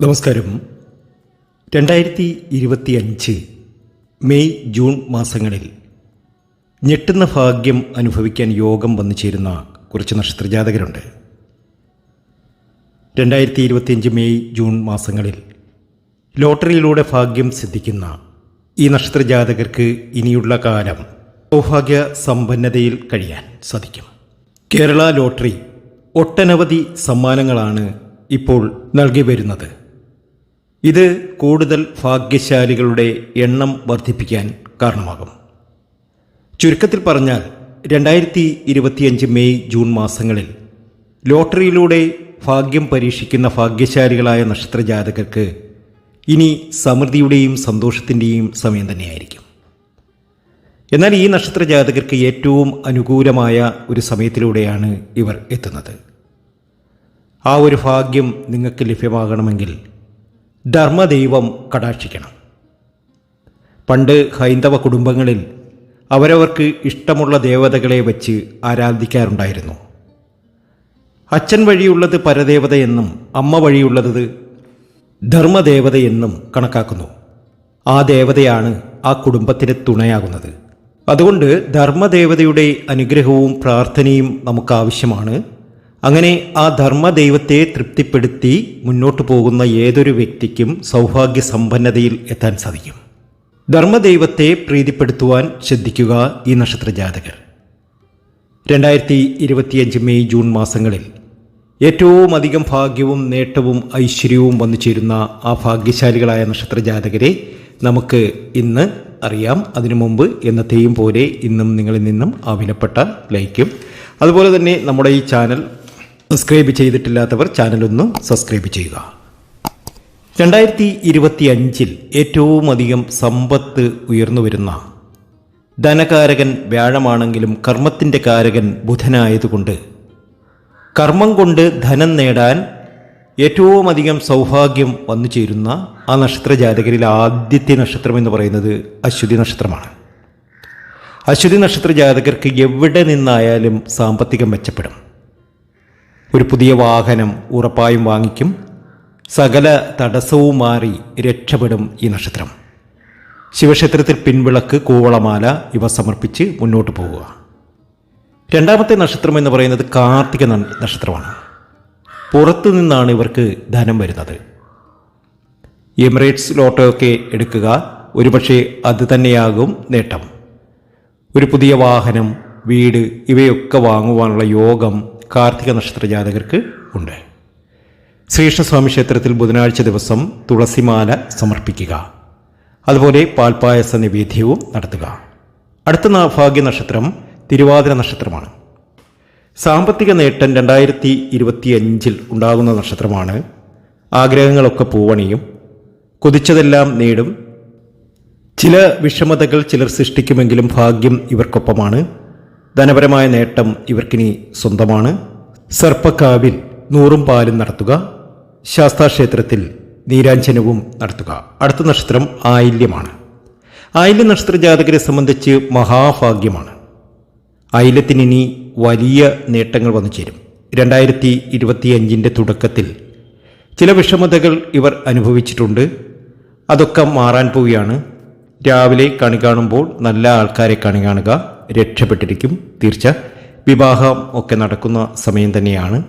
നമസ്കാരം. രണ്ടായിരത്തി ഇരുപത്തിയഞ്ച് മെയ് ജൂൺ മാസങ്ങളിൽ ഞെട്ടുന്ന ഭാഗ്യം അനുഭവിക്കാൻ യോഗം വന്നു ചേരുന്ന കുറച്ച് നക്ഷത്രജാതകരുണ്ട്. രണ്ടായിരത്തി ഇരുപത്തിയഞ്ച് മെയ് ജൂൺ മാസങ്ങളിൽ ലോട്ടറിയിലൂടെ ഭാഗ്യം സിദ്ധിക്കുന്ന ഈ നക്ഷത്രജാതകർക്ക് ഇനിയുള്ള കാലം സൗഭാഗ്യ സമ്പന്നതയിൽ കഴിയാൻ സാധിക്കും. കേരള ലോട്ടറി ഒട്ടനവധി സമ്മാനങ്ങളാണ് ഇപ്പോൾ നൽകി വരുന്നത്. ഇത് കൂടുതൽ ഭാഗ്യശാലികളുടെ എണ്ണം വർദ്ധിപ്പിക്കാൻ കാരണമാകും. ചുരുക്കത്തിൽ പറഞ്ഞാൽ രണ്ടായിരത്തി ഇരുപത്തിയഞ്ച് മെയ് ജൂൺ മാസങ്ങളിൽ ലോട്ടറിയിലൂടെ ഭാഗ്യം പരീക്ഷിക്കുന്ന ഭാഗ്യശാലികളായ നക്ഷത്രജാതകർക്ക് ഇനി സമൃദ്ധിയുടെയും സന്തോഷത്തിന്റെയും സമയം തന്നെയായിരിക്കും. എന്നാൽ ഈ നക്ഷത്രജാതകർക്ക് ഏറ്റവും അനുകൂലമായ ഒരു സമയത്തിലൂടെയാണ് ഇവർ എത്തുന്നത്. ആ ഒരു ഭാഗ്യം നിങ്ങൾക്ക് ലഭ്യമാകണമെങ്കിൽ ധർമ്മദൈവം കടാക്ഷിക്കണം. പണ്ട് ഹൈന്ദവ കുടുംബങ്ങളിൽ അവരവർക്ക് ഇഷ്ടമുള്ള ദേവതകളെ വച്ച് ആരാധിക്കാറുണ്ടായിരുന്നു. അച്ഛൻ വഴിയുള്ളത് പരദേവതയെന്നും അമ്മ വഴിയുള്ളത് ധർമ്മദേവതയെന്നും കണക്കാക്കുന്നു. ആ ദേവതയാണ് ആ കുടുംബത്തിന് തുണയാകുന്നത്. അതുകൊണ്ട് ധർമ്മദേവതയുടെ അനുഗ്രഹവും പ്രാർത്ഥനയും നമുക്ക് ആവശ്യമാണ്. അങ്ങനെ ആ ധർമ്മദൈവത്തെ തൃപ്തിപ്പെടുത്തി മുന്നോട്ട് പോകുന്ന ഏതൊരു വ്യക്തിക്കും സൗഭാഗ്യ സമ്പന്നതയിൽ എത്താൻ സാധിക്കും. ധർമ്മദൈവത്തെ പ്രീതിപ്പെടുത്തുവാൻ ശ്രദ്ധിക്കുക ഈ നക്ഷത്ര ജാതകർ രണ്ടായിരത്തി ഇരുപത്തിയഞ്ച് മെയ് ജൂൺ മാസങ്ങളിൽ ഏറ്റവും അധികം ഭാഗ്യവും നേട്ടവും ഐശ്വര്യവും വന്നു ചേരുന്ന ആ ഭാഗ്യശാലികളായ നക്ഷത്ര ജാതകരെ നമുക്ക് ഇന്ന് അറിയാം. അതിനു മുമ്പ് എന്നത്തെയും പോലെ ഇന്നും നിങ്ങളിൽ നിന്നും ആ വിലപ്പെട്ട ലൈക്കും. അതുപോലെ തന്നെ നമ്മുടെ ഈ ചാനൽ സബ്സ്ക്രൈബ് ചെയ്തിട്ടില്ലാത്തവർ ചാനലൊന്ന് സബ്സ്ക്രൈബ് ചെയ്യുക. രണ്ടായിരത്തി ഇരുപത്തി അഞ്ചിൽ ഏറ്റവും അധികം സമ്പത്ത് ഉയർന്നു വരുന്ന ധനകാരകൻ വ്യാഴമാണെങ്കിലും കർമ്മത്തിന്റെ കാരകൻ ബുധനായതുകൊണ്ട് കർമ്മം കൊണ്ട് ധനം നേടാൻ ഏറ്റവും അധികം സൗഭാഗ്യം വന്നു ചേരുന്ന ആ നക്ഷത്ര ജാതകരിൽ ആദ്യത്തെ നക്ഷത്രം എന്ന് പറയുന്നത് അശ്വതി നക്ഷത്രമാണ്. അശ്വതി നക്ഷത്ര ജാതകർക്ക് എവിടെ നിന്നായാലും സാമ്പത്തികം മെച്ചപ്പെടും. ഒരു പുതിയ വാഹനം ഉറപ്പായും വാങ്ങിക്കും. സകല തടസ്സവും മാറി രക്ഷപ്പെടും ഈ നക്ഷത്രം. ശിവക്ഷേത്രത്തിൽ പിൻവിളക്ക് കൂവളമാല ഇവ സമർപ്പിച്ച് മുന്നോട്ട് പോവുക. രണ്ടാമത്തെ നക്ഷത്രം എന്ന് പറയുന്നത് കാർത്തിക നക്ഷത്രമാണ്. പുറത്തു നിന്നാണ് ഇവർക്ക് ധനം വരുന്നത്. എമിറേറ്റ്സ് ലോട്ടോ ഒക്കെ എടുക്കുക ഒരുപക്ഷെ അത് തന്നെയാകും നേട്ടം. ഒരു പുതിയ വാഹനം വീട് ഇവയൊക്കെ വാങ്ങുവാനുള്ള യോഗം കാർത്തിക നക്ഷത്ര ജാതകർക്ക് ഉണ്ട്. ശ്രീകൃഷ്ണസ്വാമി ക്ഷേത്രത്തിൽ ബുധനാഴ്ച ദിവസം തുളസിമാല സമർപ്പിക്കുക. അതുപോലെ പാൽപ്പായസ നിവേദ്യവും നടത്തുക. അടുത്ത ഭാഗ്യ നക്ഷത്രം തിരുവാതിര നക്ഷത്രമാണ്. സാമ്പത്തിക നേട്ടം രണ്ടായിരത്തി ഇരുപത്തിയഞ്ചിൽ ഉണ്ടാകുന്ന നക്ഷത്രമാണ്. ആഗ്രഹങ്ങളൊക്കെ പൂവണിയും. കൊതിച്ചതെല്ലാം നേടും. ചില വിഷമതകൾ ചിലർ സൃഷ്ടിക്കുമെങ്കിലും ഭാഗ്യം ഇവർക്കൊപ്പമാണ്. ധനപരമായ നേട്ടം ഇവർക്കിനി സ്വന്തമാണ്. സർപ്പക്കാവിൽ നൂറും പാലും നടത്തുക. ശാസ്താക്ഷേത്രത്തിൽ നീരാഞ്ജനവും നടത്തുക. അടുത്ത നക്ഷത്രം ആയില്യമാണ്. ആയില്യ നക്ഷത്ര ജാതകരെ സംബന്ധിച്ച് മഹാഭാഗ്യമാണ്. ഇനി വലിയ നേട്ടങ്ങൾ വന്നു ചേരും. രണ്ടായിരത്തി ഇരുപത്തിയഞ്ചിന്റെ തുടക്കത്തിൽ ചില വിഷമതകൾ ഇവർ അനുഭവിച്ചിട്ടുണ്ട്. അതൊക്കെ മാറാൻ പോവുകയാണ്. രാവിലെ കണി കാണുമ്പോൾ നല്ല ആൾക്കാരെ കണി കാണുക. രക്ഷപ്പെട്ടിരിക്കും. തീർച്ച. വിവാഹം ഒക്കെ നടക്കുന്ന സമയം തന്നെയാണ്.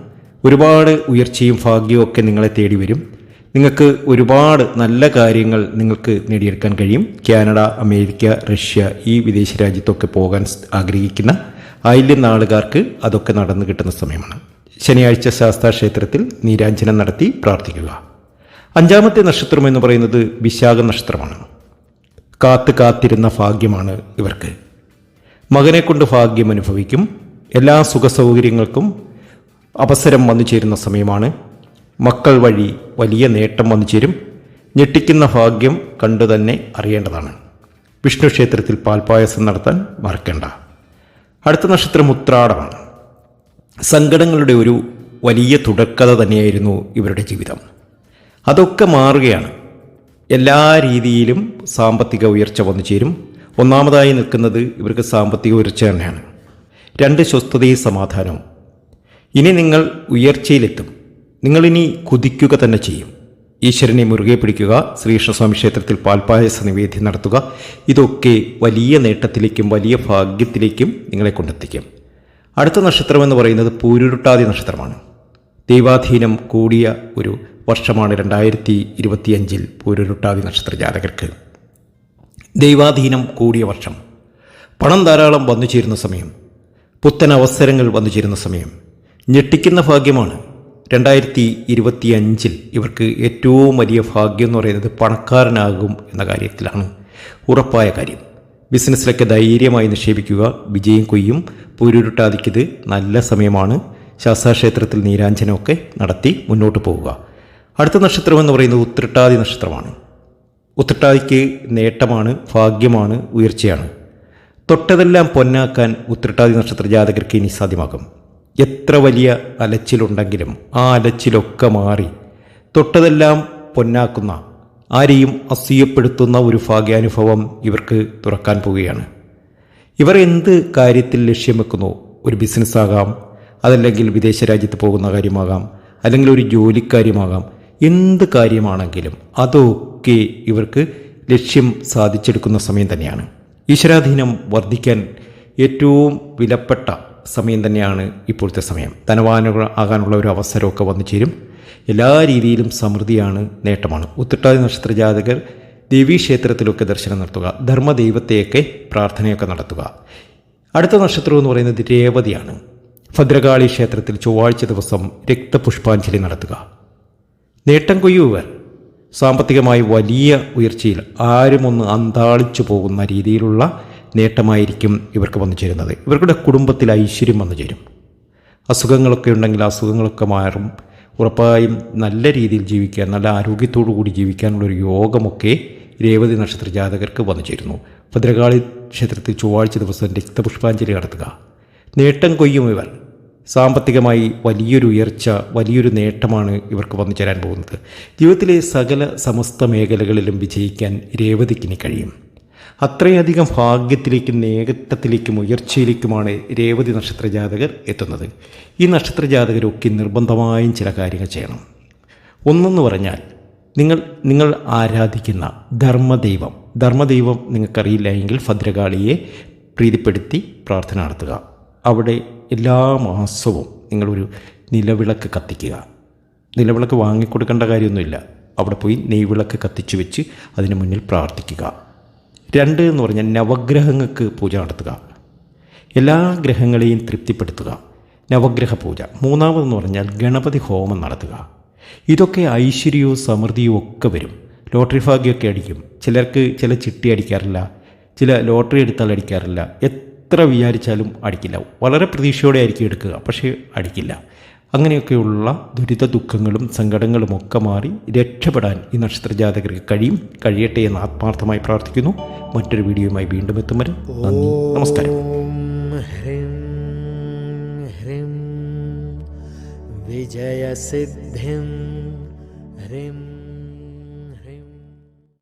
ഒരുപാട് ഉയർച്ചയും ഭാഗ്യവും ഒക്കെ നിങ്ങളെ തേടി വരും. നിങ്ങൾക്ക് ഒരുപാട് നല്ല കാര്യങ്ങൾ നിങ്ങൾക്ക് നേടിയെടുക്കാൻ കഴിയും. കാനഡ അമേരിക്ക റഷ്യ ഈ വിദേശ രാജ്യത്തൊക്കെ പോകാൻ ആഗ്രഹിക്കുന്ന ആയില്യം നാളുകാർക്ക് അതൊക്കെ നടന്നു കിട്ടുന്ന സമയമാണ്. ശനിയാഴ്ച ശാസ്താ ക്ഷേത്രത്തിൽ നീരാഞ്ജനം നടത്തി പ്രാർത്ഥിക്കുക. അഞ്ചാമത്തെ നക്ഷത്രം എന്ന് പറയുന്നത് വിശാഖ നക്ഷത്രമാണ്. കാത്ത് കാത്തിരുന്ന ഭാഗ്യമാണ് ഇവർക്ക്. മകനെ കൊണ്ട് ഭാഗ്യം അനുഭവിക്കും. എല്ലാ സുഖ സൗകര്യങ്ങൾക്കും അവസരം വന്നു ചേരുന്ന സമയമാണ്. മക്കൾ വഴി വലിയ നേട്ടം വന്നു ചേരും. ഞെട്ടിക്കുന്ന ഭാഗ്യം കണ്ടു തന്നെ അറിയേണ്ടതാണ്. വിഷ്ണു ക്ഷേത്രത്തിൽ പാൽപായസം നടത്താൻ മറക്കേണ്ട. അടുത്ത നക്ഷത്രം ഉത്രാടമാണ്. സങ്കടങ്ങളുടെ ഒരു വലിയ തുടക്കത തന്നെയായിരുന്നു ഇവരുടെ ജീവിതം. അതൊക്കെ മാറുകയാണ്. എല്ലാ രീതിയിലും സാമ്പത്തിക ഉയർച്ച വന്നു ചേരും. ഒന്നാമതായി നിൽക്കുന്നത് ഇവർക്ക് സാമ്പത്തിക ഉയർച്ച തന്നെയാണ് രണ്ട് സ്വസ്ഥതയും സമാധാനവും. ഇനി നിങ്ങൾ ഉയർച്ചയിലെത്തും. നിങ്ങളിനി കുതിക്കുക തന്നെ ചെയ്യും. ഈശ്വരനെ മുറുകെ പിടിക്കുക ശ്രീകൃഷ്ണസ്വാമി ക്ഷേത്രത്തിൽ പാൽപായസ നിവേദ്യം നടത്തുക ഇതൊക്കെ വലിയ നേട്ടത്തിലേക്കും വലിയ ഭാഗ്യത്തിലേക്കും നിങ്ങളെ കൊണ്ടെത്തിക്കും. അടുത്ത നക്ഷത്രം എന്ന് പറയുന്നത് പൂരുരുട്ടാതി നക്ഷത്രമാണ്. ദൈവാധീനം കൂടിയ ഒരു വർഷമാണ് രണ്ടായിരത്തി ഇരുപത്തിയഞ്ചിൽ പൂരുരുട്ടാതി നക്ഷത്ര ജാതകർക്ക്. ദൈവാധീനം കൂടിയ വർഷം. പണം ധാരാളം വന്നു ചേരുന്ന സമയം. പുത്തൻ അവസരങ്ങൾ വന്നു ചേരുന്ന സമയം. ഞെട്ടിക്കുന്ന ഭാഗ്യമാണ്. രണ്ടായിരത്തി ഇരുപത്തി അഞ്ചിൽ ഇവർക്ക് ഏറ്റവും വലിയ ഭാഗ്യം എന്ന് പറയുന്നത് പണക്കാരനാകും എന്ന കാര്യത്തിലാണ്. ഉറപ്പായ കാര്യം. ബിസിനസ്സിലൊക്കെ ധൈര്യമായി നിക്ഷേപിക്കുക വിജയം കൊയ്യും പൂരുരുട്ടാതിക്കത് നല്ല സമയമാണ്. ശാസ്താക്ഷേത്രത്തിൽ നീരാഞ്ജനമൊക്കെ നടത്തി മുന്നോട്ട് പോവുക. അടുത്ത നക്ഷത്രം എന്ന് പറയുന്നത് ഉത്രട്ടാതി നക്ഷത്രമാണ്. ഉത്രട്ടാതിക്ക് നേട്ടമാണ് ഭാഗ്യമാണ് ഉയർച്ചയാണ്. തൊട്ടതെല്ലാം പൊന്നാക്കാൻ ഉത്രട്ടാതി നക്ഷത്ര ജാതകർക്ക് ഇനി സാധ്യമാകും. എത്ര വലിയ അലച്ചിലുണ്ടെങ്കിലും ആ അലച്ചിലൊക്കെ മാറി തൊട്ടതെല്ലാം പൊന്നാക്കുന്ന ആരെയും അസൂയപ്പെടുത്തുന്ന ഒരു ഭാഗ്യാനുഭവം ഇവർക്ക് തുറക്കാൻ പോവുകയാണ്. ഇവർ എന്ത് കാര്യത്തിൽ ലക്ഷ്യം വെക്കുന്നു? ഒരു ബിസിനസ്സാകാം അതല്ലെങ്കിൽ വിദേശ രാജ്യത്ത് പോകുന്ന കാര്യമാകാം അല്ലെങ്കിൽ ഒരു ജോലിക്കാര്യമാകാം. എന്ത് കാര്യമാണെങ്കിലും അതൊക്കെ ഇവർക്ക് ലക്ഷ്യം സാധിച്ചെടുക്കുന്ന സമയം തന്നെയാണ്. ഈശ്വരാധീനം വർദ്ധിക്കാൻ ഏറ്റവും വിലപ്പെട്ട സമയം തന്നെയാണ് ഇപ്പോഴത്തെ സമയം. ധനവാനുകൾ ആകാനുള്ള ഒരു അവസരമൊക്കെ വന്നു ചേരും. എല്ലാ രീതിയിലും സമൃദ്ധിയാണ് നേട്ടമാണ്. ഉത്തിട്ടാതി നക്ഷത്ര ജാതകർ ദേവീക്ഷേത്രത്തിലൊക്കെ ദർശനം നടത്തുക ധർമ്മദൈവത്തെയൊക്കെ പ്രാർത്ഥനയൊക്കെ നടത്തുക. അടുത്ത നക്ഷത്രം എന്ന് പറയുന്നത് രേവതിയാണ്. ഭദ്രകാളി ക്ഷേത്രത്തിൽ ചൊവ്വാഴ്ച ദിവസം രക്തപുഷ്പാഞ്ജലി നടത്തുക. നേട്ടം കൊയ്യുവർ. സാമ്പത്തികമായി വലിയ ഉയർച്ചയിൽ ആരും ഒന്ന് അന്താളിച്ചു പോകുന്ന രീതിയിലുള്ള നേട്ടമായിരിക്കും ഇവർക്ക് വന്നു ചേരുന്നത് ഇവരുടെ കുടുംബത്തിൽ ഐശ്വര്യം വന്നു ചേരും അസുഖങ്ങളൊക്കെ ഉണ്ടെങ്കിൽ അസുഖങ്ങളൊക്കെ മാറും. ഉറപ്പായും നല്ല രീതിയിൽ ജീവിക്കാൻ നല്ല ആരോഗ്യത്തോടു കൂടി ജീവിക്കാനുള്ളൊരു യോഗമൊക്കെ രേവതി നക്ഷത്ര ജാതകർക്ക് വന്നു ചേരുന്നു ഭദ്രകാളി ക്ഷേത്രത്തിൽ ചൊവ്വാഴ്ച ദിവസം രക്തപുഷ്പാഞ്ജലി നടത്തുക. നേട്ടം കൊയ്യും ഇവർ. സാമ്പത്തികമായി വലിയൊരു ഉയർച്ച വലിയൊരു നേട്ടമാണ് ഇവർക്ക് വന്നു ചേരാൻ പോകുന്നത്. ജീവിതത്തിലെ സകല സമസ്ത മേഖലകളിലും വിജയിക്കാൻ രേവതിക്കിനി കഴിയും. അത്രയധികം ഭാഗ്യത്തിലേക്കും നേട്ടത്തിലേക്കും ഉയർച്ചയിലേക്കുമാണ് രേവതി നക്ഷത്ര ജാതകർ എത്തുന്നത്. ഈ നക്ഷത്ര ജാതകരൊക്കെ നിർബന്ധമായും ചില കാര്യങ്ങൾ ചെയ്യണം. ഒന്നെന്ന് പറഞ്ഞാൽ നിങ്ങൾ നിങ്ങൾ ആരാധിക്കുന്ന ധർമ്മദൈവം ധർമ്മദൈവം നിങ്ങൾക്കറിയില്ല എങ്കിൽ ഭദ്രകാളിയെ പ്രീതിപ്പെടുത്തി പ്രാർത്ഥന നടത്തുക. അവിടെ എല്ലാ മാസവും നിങ്ങളൊരു നിലവിളക്ക് കത്തിക്കുക. നിലവിളക്ക് വാങ്ങിക്കൊടുക്കേണ്ട കാര്യമൊന്നുമില്ല. അവിടെ പോയി നെയ്വിളക്ക് കത്തിച്ചു വെച്ച് അതിന് മുന്നിൽ പ്രാർത്ഥിക്കുക. രണ്ട് എന്ന് പറഞ്ഞാൽ നവഗ്രഹങ്ങൾക്ക് പൂജ നടത്തുക. എല്ലാ ഗ്രഹങ്ങളെയും തൃപ്തിപ്പെടുത്തുക. നവഗ്രഹ പൂജ. മൂന്നാമതെന്ന് പറഞ്ഞാൽ ഗണപതി ഹോമം നടത്തുക. ഇതൊക്കെ ഐശ്വര്യവും സമൃദ്ധിയും ഒക്കെ വരും. ലോട്ടറി ഭാഗ്യമൊക്കെ അടിക്കും. ചിലർക്ക് ചില ചിട്ടി അടിക്കാറില്ല. ചില ലോട്ടറി എടുത്താൽ അടിക്കാറില്ല. എത്ര വിചാരിച്ചാലും അടിക്കില്ല. വളരെ പ്രതീക്ഷയോടെ ആയിരിക്കും എടുക്കുക പക്ഷേ അടിക്കില്ല. അങ്ങനെയൊക്കെയുള്ള ദുരിത ദുഃഖങ്ങളും സങ്കടങ്ങളും ഒക്കെ മാറി രക്ഷപ്പെടാൻ ഈ നക്ഷത്രജാതകർക്ക് കഴിയും കഴിയട്ടെ എന്ന് ആത്മാർത്ഥമായി പ്രാർത്ഥിക്കുന്നു. മറ്റൊരു വീഡിയോയുമായി വീണ്ടും എത്തും വരെ നന്ദി നമസ്കാരം. വിജയസിദ്ധിം ഹ്രീം